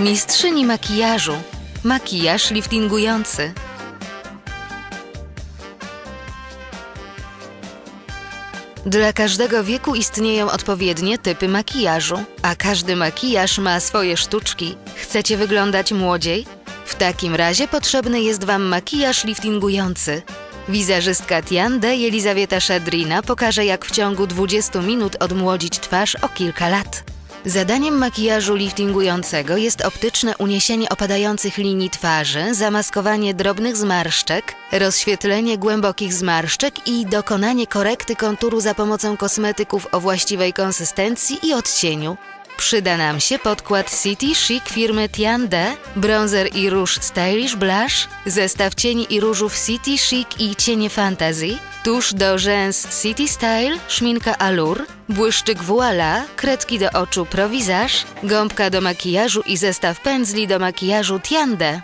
Mistrzyni makijażu. Makijaż liftingujący. Dla każdego wieku istnieją odpowiednie typy makijażu, a każdy makijaż ma swoje sztuczki. Chcecie wyglądać młodziej? W takim razie potrzebny jest Wam makijaż liftingujący. Wizerzystka Tiande Jelizawieta Szadrina pokaże, jak w ciągu 20 minut odmłodzić twarz o kilka lat. Zadaniem makijażu liftingującego jest optyczne uniesienie opadających linii twarzy, zamaskowanie drobnych zmarszczek, rozświetlenie głębokich zmarszczek i dokonanie korekty konturu za pomocą kosmetyków o właściwej konsystencji i odcieniu. Przyda nam się podkład City Chic firmy Tiande, bronzer i róż Stylish Blush, zestaw cieni i różów City Chic i cienie Fantasy, tusz do rzęs City Style, szminka Allure, błyszczyk Voila, kredki do oczu Provisage, gąbka do makijażu i zestaw pędzli do makijażu Tiande.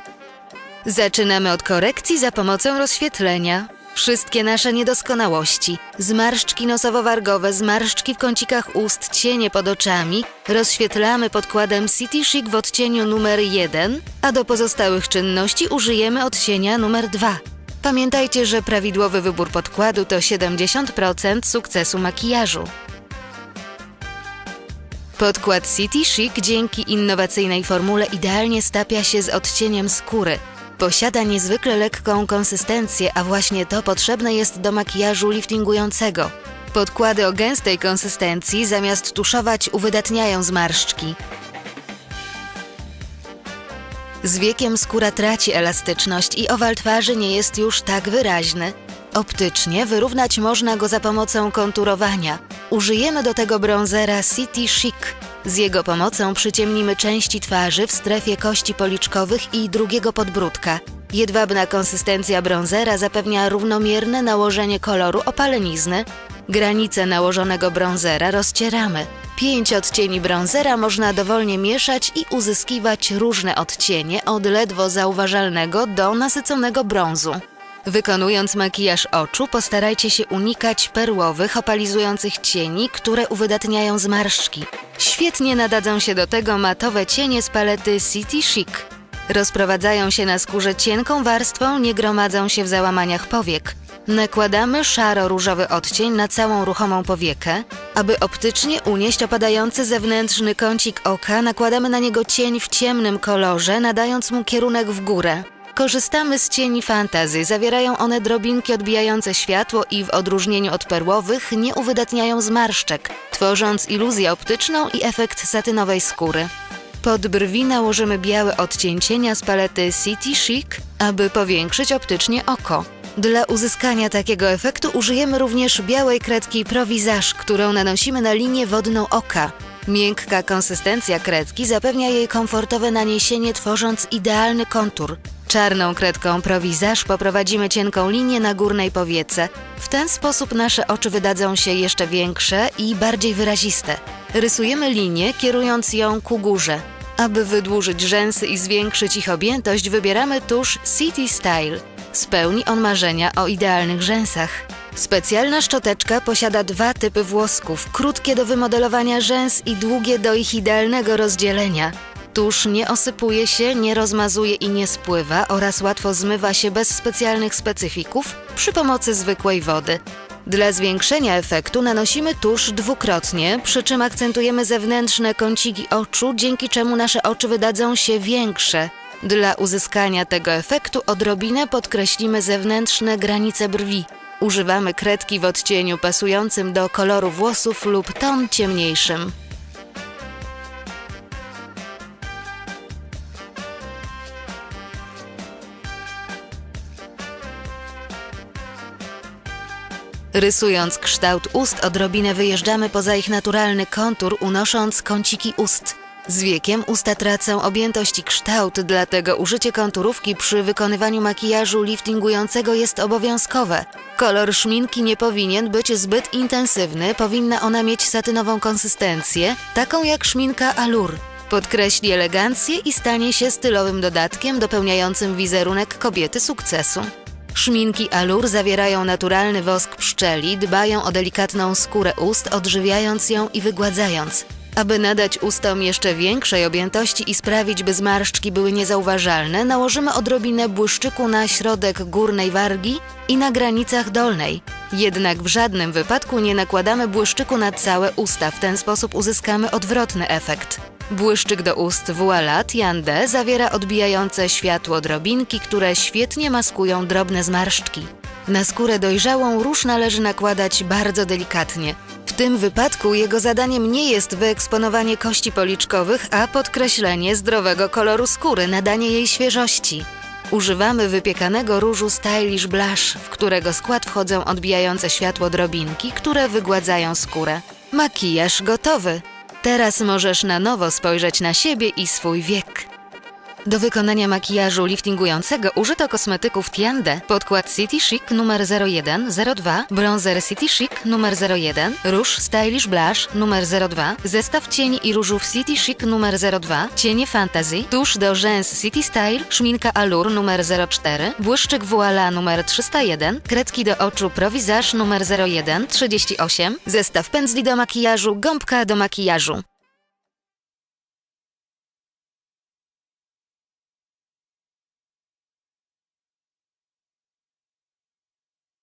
Zaczynamy od korekcji za pomocą rozświetlenia. Wszystkie nasze niedoskonałości, zmarszczki nosowo-wargowe, zmarszczki w kącikach ust, cienie pod oczami rozświetlamy podkładem City Chic w odcieniu numer 1, a do pozostałych czynności użyjemy odcienia numer 2. Pamiętajcie, że prawidłowy wybór podkładu to 70% sukcesu makijażu. Podkład City Chic dzięki innowacyjnej formule idealnie stapia się z odcieniem skóry. Posiada niezwykle lekką konsystencję, a właśnie to potrzebne jest do makijażu liftingującego. Podkłady o gęstej konsystencji zamiast tuszować uwydatniają zmarszczki. Z wiekiem skóra traci elastyczność i owal twarzy nie jest już tak wyraźny. Optycznie wyrównać można go za pomocą konturowania. Użyjemy do tego bronzera City Chic. Z jego pomocą przyciemnimy części twarzy w strefie kości policzkowych i drugiego podbródka. Jedwabna konsystencja bronzera zapewnia równomierne nałożenie koloru opalenizny. Granice nałożonego bronzera rozcieramy. Pięć odcieni bronzera można dowolnie mieszać i uzyskiwać różne odcienie od ledwo zauważalnego do nasyconego brązu. Wykonując makijaż oczu, postarajcie się unikać perłowych, opalizujących cieni, które uwydatniają zmarszczki. Świetnie nadadzą się do tego matowe cienie z palety City Chic. Rozprowadzają się na skórze cienką warstwą, nie gromadzą się w załamaniach powiek. Nakładamy szaro-różowy odcień na całą ruchomą powiekę. Aby optycznie unieść opadający zewnętrzny kącik oka, nakładamy na niego cień w ciemnym kolorze, nadając mu kierunek w górę. Korzystamy z cieni fantazy. Zawierają one drobinki odbijające światło i w odróżnieniu od perłowych nie uwydatniają zmarszczek, tworząc iluzję optyczną i efekt satynowej skóry. Pod brwi nałożymy biały odcień cienia z palety City Chic, aby powiększyć optycznie oko. Dla uzyskania takiego efektu użyjemy również białej kredki Provisage, którą nanosimy na linię wodną oka. Miękka konsystencja kredki zapewnia jej komfortowe naniesienie, tworząc idealny kontur. Czarną kredką Provisage poprowadzimy cienką linię na górnej powiece. W ten sposób nasze oczy wydadzą się jeszcze większe i bardziej wyraziste. Rysujemy linię, kierując ją ku górze. Aby wydłużyć rzęsy i zwiększyć ich objętość, wybieramy tusz City Style. Spełni on marzenia o idealnych rzęsach. Specjalna szczoteczka posiada dwa typy włosków: krótkie do wymodelowania rzęs i długie do ich idealnego rozdzielenia. Tusz nie osypuje się, nie rozmazuje i nie spływa oraz łatwo zmywa się bez specjalnych specyfików przy pomocy zwykłej wody. Dla zwiększenia efektu nanosimy tusz dwukrotnie, przy czym akcentujemy zewnętrzne kąciki oczu, dzięki czemu nasze oczy wydadzą się większe. Dla uzyskania tego efektu odrobinę podkreślimy zewnętrzne granice brwi. Używamy kredki w odcieniu pasującym do koloru włosów lub ton ciemniejszym. Rysując kształt ust, odrobinę wyjeżdżamy poza ich naturalny kontur, unosząc kąciki ust. Z wiekiem usta tracą objętość i kształt, dlatego użycie konturówki przy wykonywaniu makijażu liftingującego jest obowiązkowe. Kolor szminki nie powinien być zbyt intensywny, powinna ona mieć satynową konsystencję, taką jak szminka Allure. Podkreśli elegancję i stanie się stylowym dodatkiem dopełniającym wizerunek kobiety sukcesu. Szminki Allure zawierają naturalny wosk pszczeli, dbają o delikatną skórę ust, odżywiając ją i wygładzając. Aby nadać ustom jeszcze większej objętości i sprawić, by zmarszczki były niezauważalne, nałożymy odrobinę błyszczyku na środek górnej wargi i na granicach dolnej. Jednak w żadnym wypadku nie nakładamy błyszczyku na całe usta, w ten sposób uzyskamy odwrotny efekt. Błyszczyk do ust Voila Tiande zawiera odbijające światło drobinki, które świetnie maskują drobne zmarszczki. Na skórę dojrzałą róż należy nakładać bardzo delikatnie. W tym wypadku jego zadaniem nie jest wyeksponowanie kości policzkowych, a podkreślenie zdrowego koloru skóry, nadanie jej świeżości. Używamy wypiekanego różu Stylish Blush, w którego skład wchodzą odbijające światło drobinki, które wygładzają skórę. Makijaż gotowy. Teraz możesz na nowo spojrzeć na siebie i swój wiek. Do wykonania makijażu liftingującego użyto kosmetyków Tiande, podkład City Chic numer 01, 02, bronzer City Chic numer 01, róż Stylish Blush numer 02, zestaw cieni i różów City Chic numer 02, cienie Fantasy, tusz do rzęs City Style, szminka Allure numer 04, błyszczyk Voila numer 301, kredki do oczu Provisage numer 01, 38, zestaw pędzli do makijażu, gąbka do makijażu.